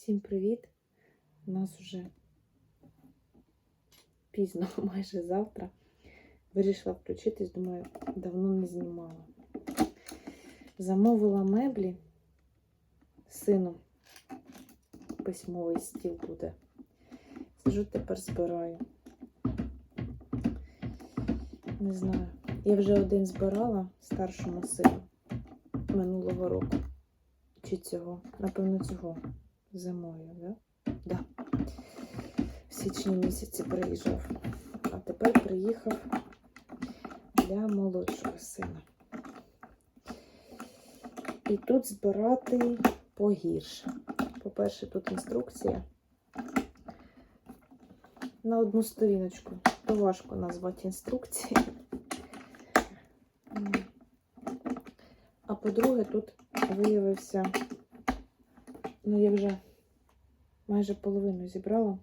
Всім привіт! У нас вже пізно, майже завтра. Вирішила включитись, думаю, давно не знімала. Замовила меблі сину. Письмовий стіл буде. Сижу тепер збираю. Не знаю. Я вже один збирала старшому сину минулого року. Чи цього? Напевно, цього. Зимою, да? Да. В січні місяці приїжджав. А тепер приїхав для молодшого сина. І тут збирати погірше. По-перше, тут інструкція на одну сторіночку. То важко назвати інструкції. А по-друге, тут виявився, ну я вже майже половину зібрала.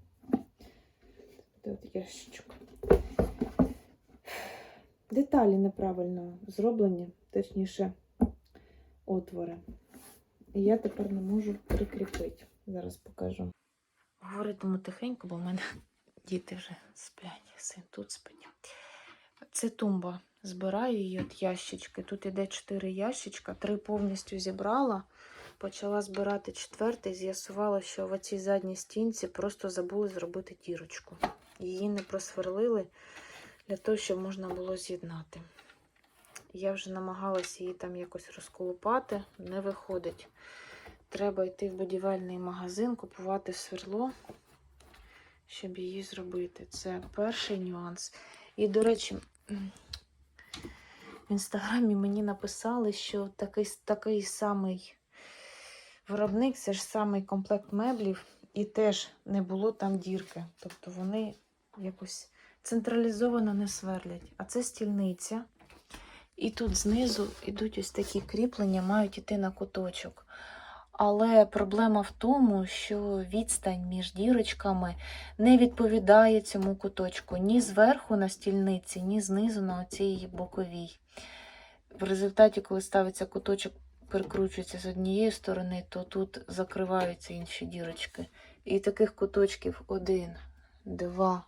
Тут от ящичок. Деталі неправильно зроблені, точніше, отвори. І я тепер не можу прикріпити. Зараз покажу. Говоритиму тихенько, бо в мене діти вже сплять, син тут спить. Це тумба. Збираю її от ящички. Тут іде 4 ящичка, три повністю зібрала. Почала збирати четвертий, з'ясувала, що в цій задній стінці просто забули зробити дірочку. Її не просверлили для того, щоб можна було з'єднати. Я вже намагалася її там якось розколупати, не виходить. Треба йти в будівельний магазин, купувати сверло, щоб її зробити. Це перший нюанс. І, до речі, в інстаграмі мені написали, що такий, такий самий виробник, це ж самий комплект меблів, і теж не було там дірки. Тобто вони якось централізовано не сверлять. А це стільниця. І тут знизу йдуть ось такі кріплення, мають йти на куточок. Але проблема в тому, що відстань між дірочками не відповідає цьому куточку ні зверху на стільниці, ні знизу на оцій боковій. В результаті, коли ставиться куточок, перекручується з однієї сторони, то тут закриваються інші дірочки. І таких куточків один, два,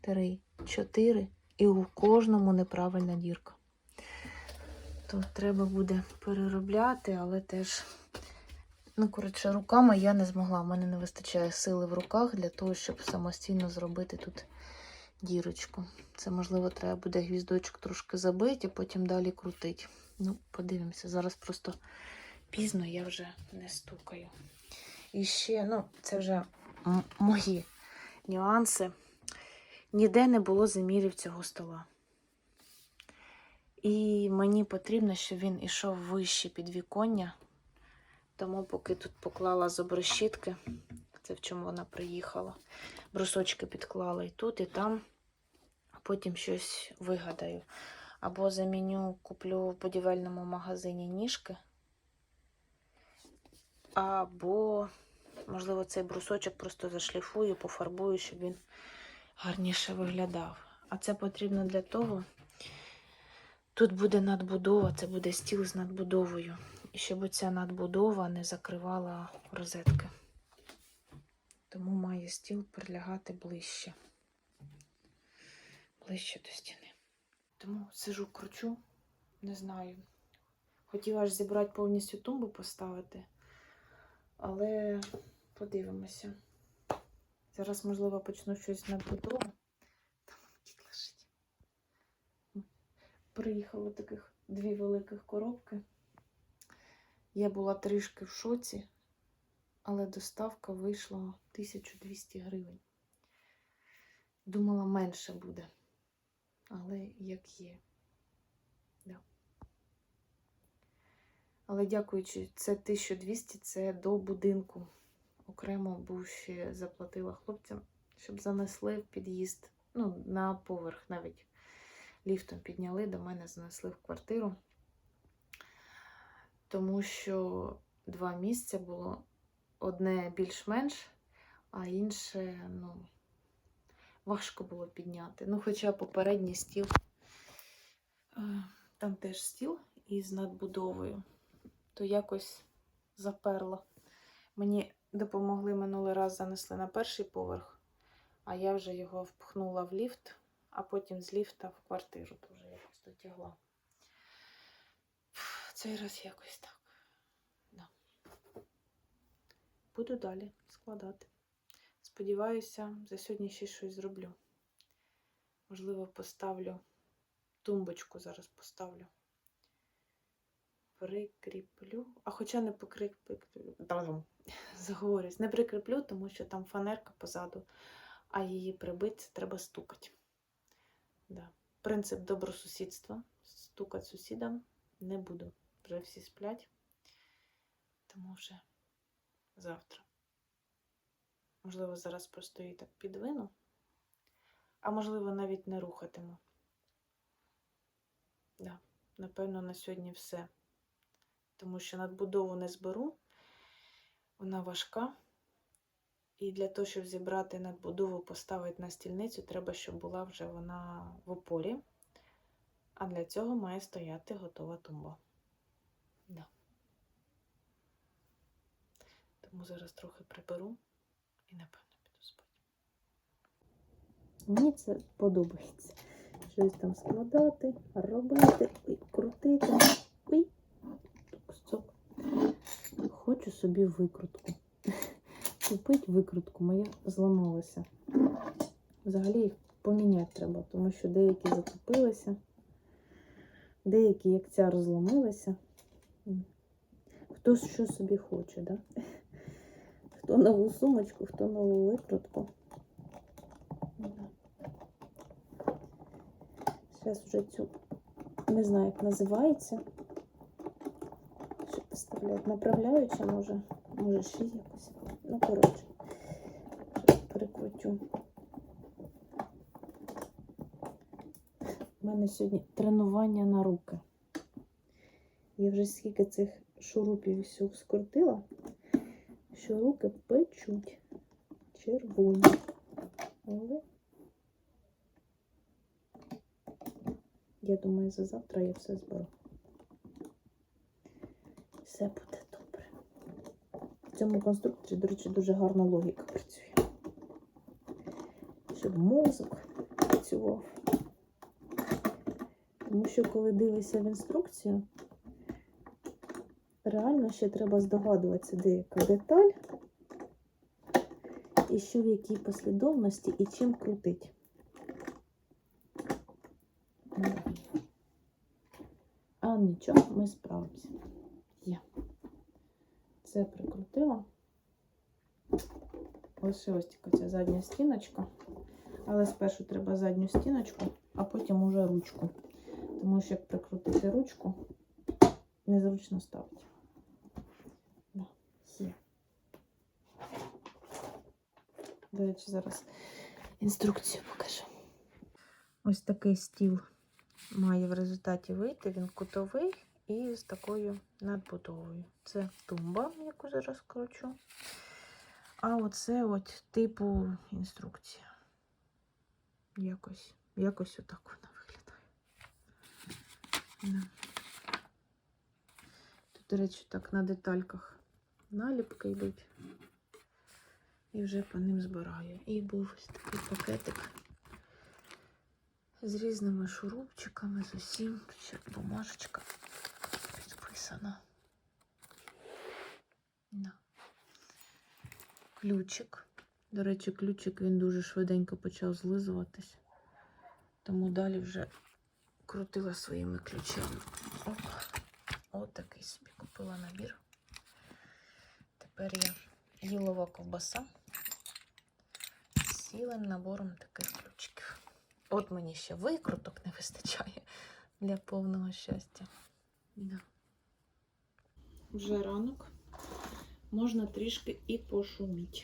три, чотири. І у кожному неправильна дірка. Тут треба буде переробляти, але теж. Ну, коротше, руками я не змогла. У мене не вистачає сили в руках для того, щоб самостійно зробити тут дірочку. Це, можливо, треба буде гвіздочок трошки забити, а потім далі крутити. Ну, подивимося. Зараз просто пізно я вже не стукаю. І ще, ну, це вже мої нюанси. Ніде не було замірів цього стола. І мені потрібно, щоб він ішов вище підвіконня. Тому поки тут поклала зобрещітки, це в чому вона приїхала. Брусочки підклала і тут, і там, потім щось вигадаю. Або заміню, куплю в будівельному магазині ніжки, або, можливо, цей брусочок просто зашліфую, пофарбую, щоб він гарніше виглядав. А це потрібно для того. Тут буде надбудова, це буде стіл з надбудовою. І щоб ця надбудова не закривала розетки. Тому має стіл прилягати ближче. Ближче до стіни. Тому сижу, кручу, не знаю. Хотіла ж зібрати повністю тумбу поставити, але подивимося. Зараз, можливо, почну щось з надбудови. Там кіт лежить. Приїхало таких дві великих коробки. Я була трішки в шоці, але доставка вийшла 1200 гривень. Думала, менше буде. Але як є. Да. Але дякуючи, це 1200 це до будинку. Окремо був ще заплатила хлопцям, щоб занесли в під'їзд. Ну, на поверх навіть ліфтом підняли, до мене занесли в квартиру тому що два місця було одне більш-менш, а інше, ну, важко було підняти. Ну, хоча попередній стіл, е, там теж стіл із надбудовою, то якось заперла. Мені допомогли минулий раз, занесли на перший поверх, а я вже його впхнула в ліфт, а потім з ліфта в квартиру теж якось дотягла. Цей раз якось так. Да. Буду далі складати. Сподіваюся, за сьогодні ще щось зроблю. Можливо, поставлю тумбочку зараз поставлю. Прикріплю. А хоча не прикріплю. Заговорюсь. Не прикріплю, тому що там фанерка позаду, а її прибити треба стукати. Да. Принцип добросусідства. Стукати сусідам не буду. Вже всі сплять. Тому вже завтра. Можливо, зараз просто її так підвину, а можливо, навіть не рухатиму. Да, напевно, на сьогодні все. Тому що надбудову не зберу, вона важка. І для того, щоб зібрати надбудову, поставити на стільницю, треба, щоб була вже вона в опорі. А для цього має стояти готова тумба. Да. Тому зараз трохи приберу і, напевно, піду спати. Мені це подобається. Щось там складати, робити, ой, крутити. Ой, стоп. Хочу собі викрутку. Купити викрутку, моя зламалася. Взагалі їх поміняти треба, тому що деякі затопилися, деякі, як ця, розломилися. М. Хто що собі хоче, да? Хто нову сумочку, хто нову викрутку. Зараз вже цю не знаю, як називається. Що поставляють? Направляюча, може, може ще якось. Ну, коротше, перекрутю. У мене сьогодні тренування на руки. Я вже скільки цих шурупів всього скрутила, що руки печуть червоні. Але я думаю, за завтра я все зберу. Все буде добре. В цьому конструкторі, до речі, дуже гарна логіка працює. Щоб мозок працював. Тому що, коли дивишся в інструкцію, реально ще треба здогадуватися, де яка деталь, і що в якій послідовності, і чим крутить. А нічого, ми справимося. Є. Це прикрутила. Ось ось тільки ця задня стіночка. Але спершу треба задню стіночку, а потім уже ручку. Тому що як прикрутити ручку, незручно ставити. Да, Є. До речі, зараз інструкцію покажу. Ось такий стіл має в результаті вийти. Він кутовий і з такою надбудовою. Це тумба, яку зараз кручу. А оце от типу інструкція. Якось, якось отак вона виглядає. Тут, до речі, так на детальках наліпки йдуть. І вже по ним збираю. І був такий пакетик з різними шурупчиками, з усім. Тут бумажечка підписана. Да. Ключик. До речі, ключик він дуже швиденько почав злизуватись. Тому далі вже крутила своїми ключами. Оп. От такий собі купила набір. Тепер я гілова ковбаса цілим набором таких ключиків. От мені ще викруток не вистачає для повного щастя. Да. Вже ранок. Можна трішки і пошуміти.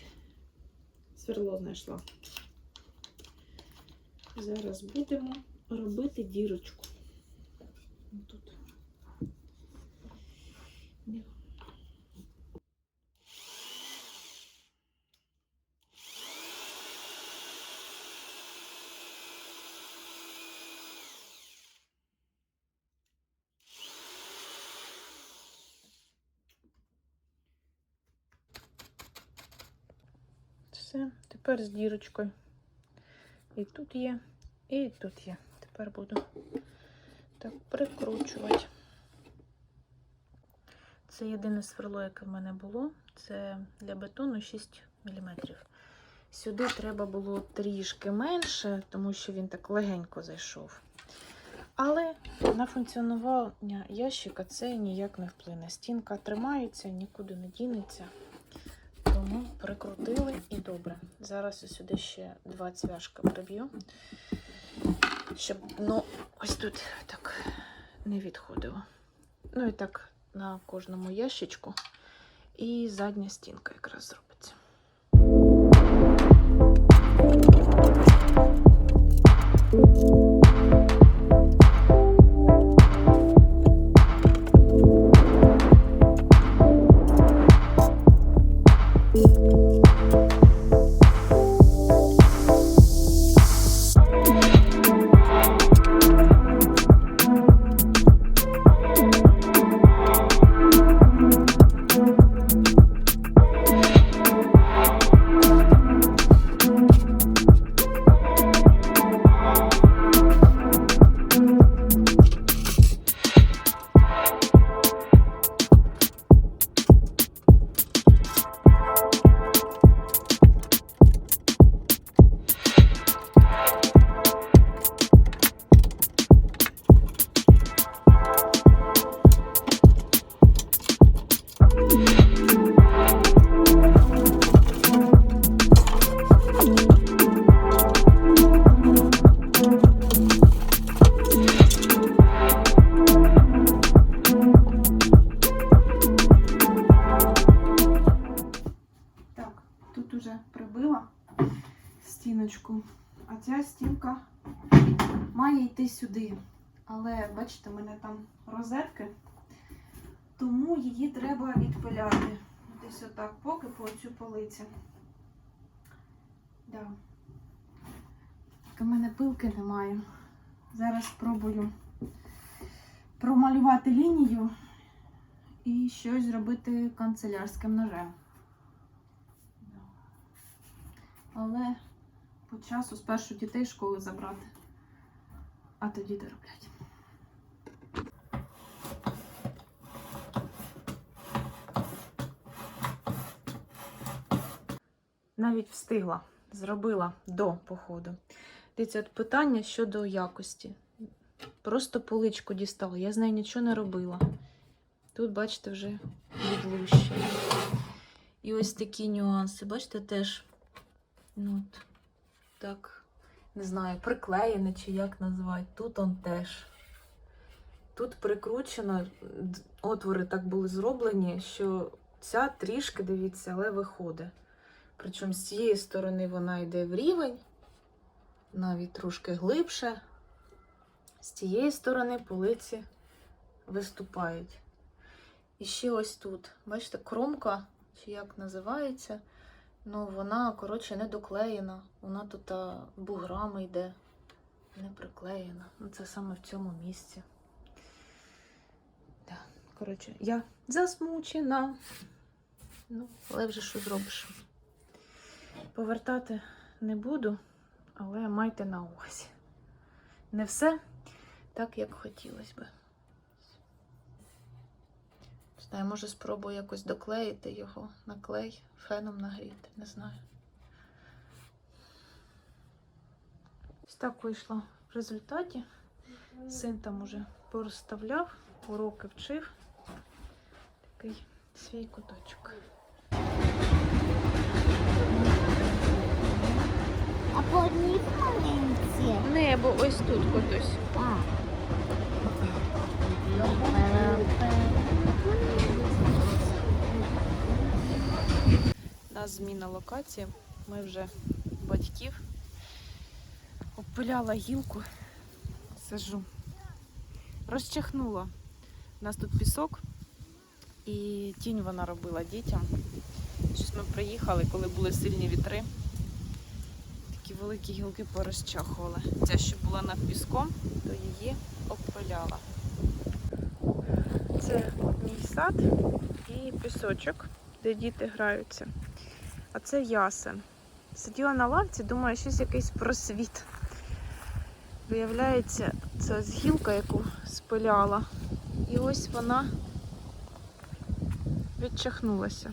Сверло знайшла. Зараз будемо робити дірочку. Тут. Ні. Все, тепер з дірочкою. І тут є, і тут є. Тепер буду так прикручувати. Це єдине сверло, яке в мене було. Це для бетону 6 мм. Сюди треба було трішки менше, тому що він так легенько зайшов. Але на функціонування ящика це ніяк не вплине. Стінка тримається, нікуди не дінеться. Прикрутили і добре. Зараз я сюди ще два цвяшка приб'ю, щоб ну, ось тут так не відходило. Ну і так на кожному ящичку. І задня стінка якраз зробиться. Так, бачите, в мене там розетки, тому її треба відпиляти. Десь отак, поки по цю полиці. Да. Тільки в мене пилки немає. Зараз спробую промалювати лінію і щось зробити канцелярським ножем. Але по часу спершу дітей з школи забрати, а тоді доробляти. Навіть встигла, зробила до походу. Дивіться, питання щодо якості. Просто поличку дістала, я з нею нічого не робила. Тут, бачите, вже відлущено. І ось такі нюанси, бачите, теж Ну, от, так, не знаю, приклеєне чи як назвати. Тут он теж. Тут прикручено, отвори так були зроблені, що ця трішки, дивіться, але виходить. Причому з цієї сторони вона йде в рівень, навіть трошки глибше. З цієї сторони полиці виступають. І ще ось тут, бачите, кромка, чи як називається, Ну, вона, коротше, не доклеєна. Вона тут буграми йде, не приклеєна. Ну, це саме в цьому місці. Да. Коротше, я засмучена. Ну, але вже що зробиш? Повертати не буду, але майте на увазі. Не все так, як хотілося би. Знаю, може спробую якось доклеїти його на клей, феном нагріти, не знаю. Ось так вийшло в результаті. Син там уже порозставляв, уроки вчив. Такий свій куточок. А по одній полинці? Небо ось тут кудись. А. У нас зміна локації. Ми вже батьків. Обпиляла гілку, сижу. Розчахнула. У нас тут пісок і тінь вона робила дітям. Щось ми приїхали, коли були сильні вітри. Великі гілки порозчахували. Ця, що була над піском, то її обпиляла. Це мій сад і пісочок, де діти граються. А це ясен. Сиділа на лавці, думаю, щось якийсь просвіт. Виявляється, це ось гілка, яку спиляла. І ось вона відчахнулася.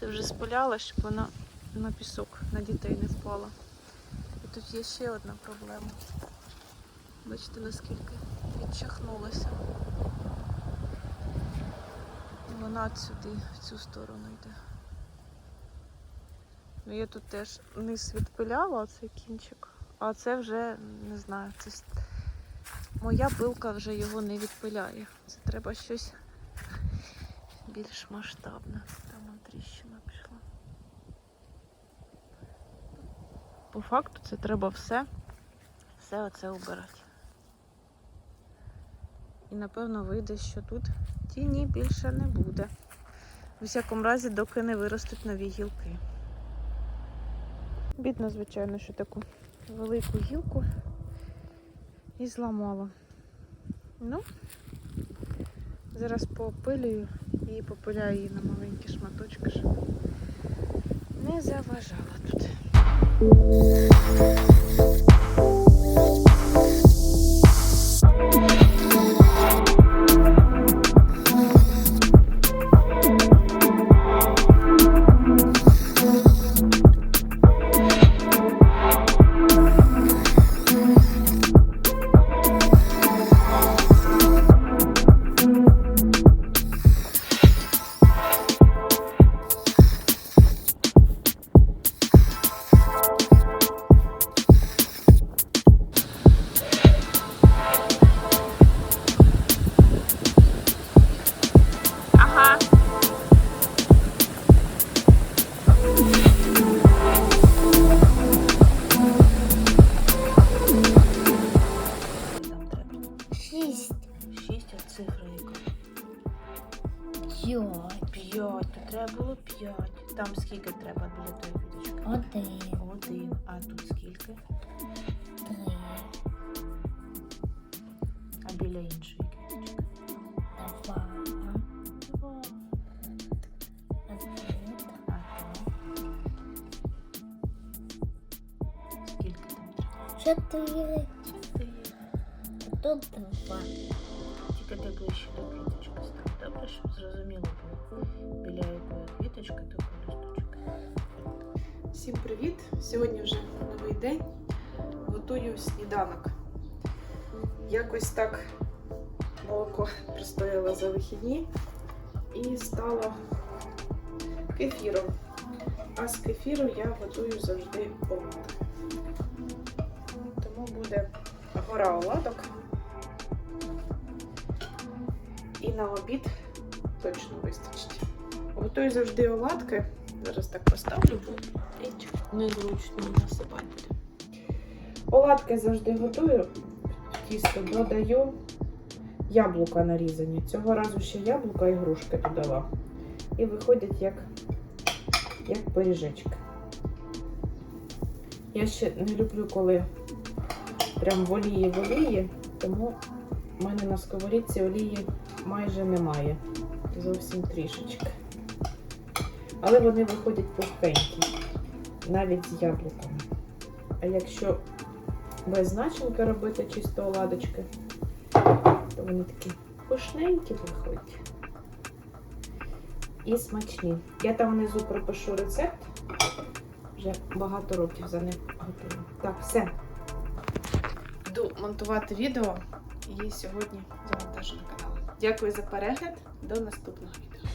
Це вже спиляла, щоб вона на пісок на дітей не впала. І тут є ще одна проблема. Бачите, наскільки відчахнулася. Вона сюди, в цю сторону йде. Ну, я тут теж низ відпиляла цей кінчик, а це вже не знаю. Це моя пилка вже його не відпиляє. Це треба щось більш масштабне. Там он тріщина пішла. По факту це треба все, все оце убирати. І напевно вийде, що тут тіні більше не буде. У всякому разі, доки не виростуть нові гілки. Бідно, звичайно, що таку велику гілку і зламала. Ну, зараз поопилюю і попиляю її на маленькі шматочки, щоб не заважала тут. Thank you. Два. Тільки ти ближче до став. Добре, щоб зрозуміло було, біля якої квіточки, то листочки. Всім привіт! Сьогодні вже новий день. Готую сніданок. Якось так молоко простояло за вихідні і стало кефіром. А з кефіру я готую завжди оладки. Тому буде гора оладок. На обід точно вистачить. Готую завжди оладки. Зараз так поставлю, бо незручно насипати буде. Оладки завжди готую. Тісто додаю яблука нарізані. Цього разу ще яблука і грушки додала. І виходять як, як пиріжечки. Я ще не люблю, коли прям в олії, тому в мене на сковорідці олії майже немає. Зовсім трішечки. Але вони виходять пухенькі, навіть з яблуками. А якщо без начинки робити чисто оладочки, то вони такі пушненькі виходять. І смачні. Я там внизу пропишу рецепт. Вже багато років за ним готую. Так, все. Йду монтувати відео і сьогодні завантажу на канал. Дякую за перегляд. До наступного відео.